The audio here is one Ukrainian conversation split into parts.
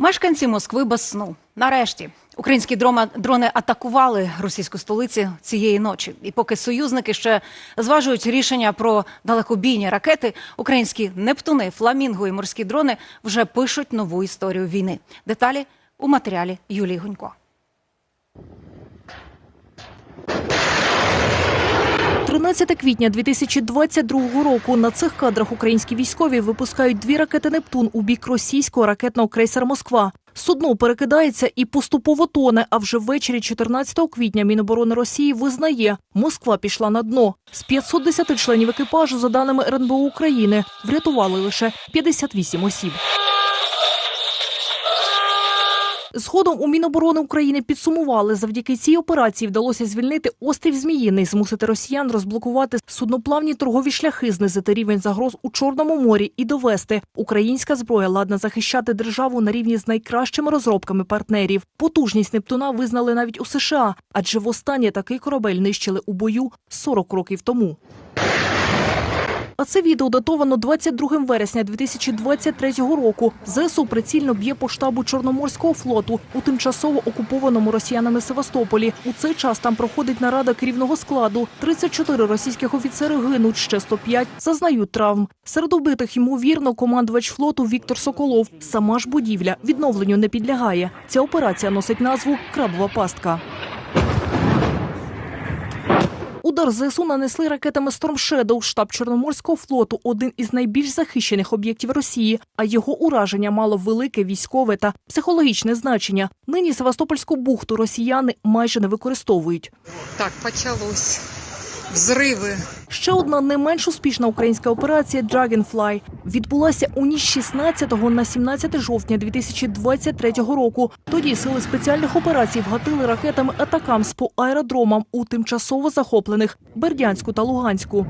Мешканці Москви без сну. Нарешті українські дрони атакували російську столицю цієї ночі. І поки союзники ще зважують рішення про далекобійні ракети, українські Нептуни, Фламінго і морські дрони вже пишуть нову історію війни. Деталі у матеріалі Юлії Гунько. 13 квітня 2022 року на цих кадрах українські військові випускають дві ракети Нептун у бік російського ракетного крейсера Москва. Судно перекидається і поступово тоне. А вже ввечері 14 квітня Міноборони Росії визнає, Москва пішла на дно. З 510 членів екіпажу, за даними РНБО України, врятували лише 58 осіб. Згодом у Міноборони України підсумували, завдяки цій операції вдалося звільнити острів Зміїний, змусити росіян розблокувати судноплавні торгові шляхи, знизити рівень загроз у Чорному морі і довести українська зброя ладна захищати державу на рівні з найкращими розробками партнерів. Потужність Нептуна визнали навіть у США, адже востаннє такий корабель нищили у бою 40 років тому. А це відео датовано 22 вересня 2023 року. ЗСУ прицільно б'є по штабу Чорноморського флоту у тимчасово окупованому росіянами Севастополі. У цей час там проходить нарада керівного складу. 34 російських офіцери гинуть, ще 105 зазнають травм. Серед убитих ймовірно командувач флоту Віктор Соколов. Сама ж будівля відновленню не підлягає. Ця операція носить назву Крабова пастка. Удар ЗСУ нанесли ракетами Storm Shadow. Штаб Чорноморського флоту – один із найбільш захищених об'єктів Росії, а його ураження мало велике військове та психологічне значення. Нині Севастопольську бухту росіяни майже не використовують. Так, почалось. Взриви. Ще одна не менш успішна українська операція Dragonfly відбулася у ніч 16 на 17 жовтня 2023 року. Тоді сили спеціальних операцій вгатили ракетами атакам по аеродромам у тимчасово захоплених Бердянську та Луганську.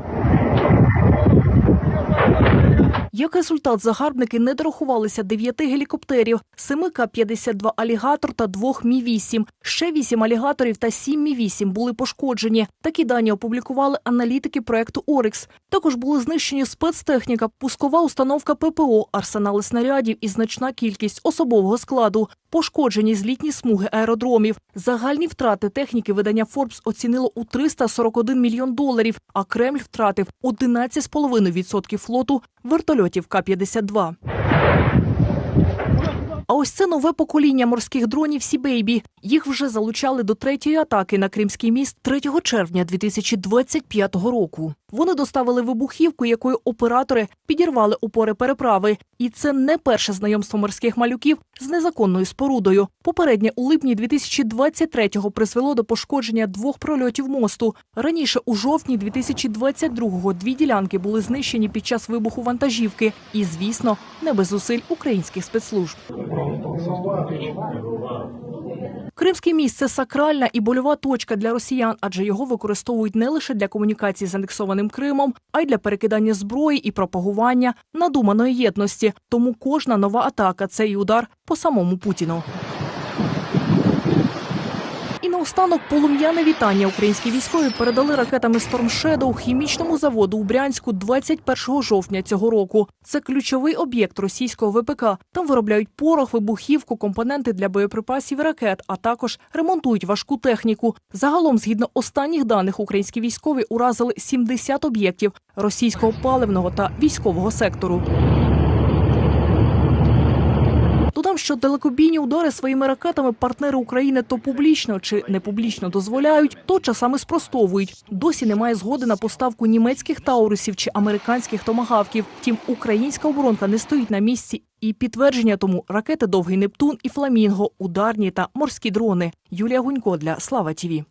Як результат, загарбники не дорахувалися 9 гелікоптерів, 7 К-52 «Алігатор» та 2 Мі-8. Ще 8 алігаторів та 7 Мі-8 були пошкоджені. Такі дані опублікували аналітики проекту «Орикс». Також були знищені спецтехніка, пускова установка ППО, арсенали снарядів і значна кількість особового складу. Пошкоджені злітні смуги аеродромів. Загальні втрати техніки видання Forbes оцінило у 341 мільйон доларів, а Кремль втратив 11,5% флоту вертольотів К-52. Ось це нове покоління морських дронів Сібейбі. Їх вже залучали до третьої атаки на Кримський міст 3 червня 2025 року. Вони доставили вибухівку, якою оператори підірвали опори переправи. І це не перше знайомство морських малюків з незаконною спорудою. Попереднє у липні 2023-го призвело до пошкодження двох прольотів мосту. Раніше у жовтні 2022-го дві ділянки були знищені під час вибуху вантажівки. І, звісно, не без зусиль українських спецслужб. Кримський міст це сакральна і больова точка для росіян, адже його використовують не лише для комунікації з анексованим Кримом, а й для перекидання зброї і пропагування надуманої єдності. Тому кожна нова атака це і удар по самому Путіну. І наостанок полум'яне вітання українські військові передали ракетами Storm Shadow хімічному заводу у Брянську 21 жовтня цього року. Це ключовий об'єкт російського ВПК. Там виробляють порох, вибухівку, компоненти для боєприпасів і ракет, а також ремонтують важку техніку. Загалом, згідно останніх даних, українські військові уразили 70 об'єктів російського паливного та військового сектору. Додам, що далекобійні удари своїми ракетами партнери України то публічно чи не публічно дозволяють, то часами спростовують. Досі немає згоди на поставку німецьких таурусів чи американських томагавків. Втім, українська оборонка не стоїть на місці. І підтвердження тому ракети Довгий Нептун і Фламінго, ударні та морські дрони. Юлія Гунько для Слава Тіві.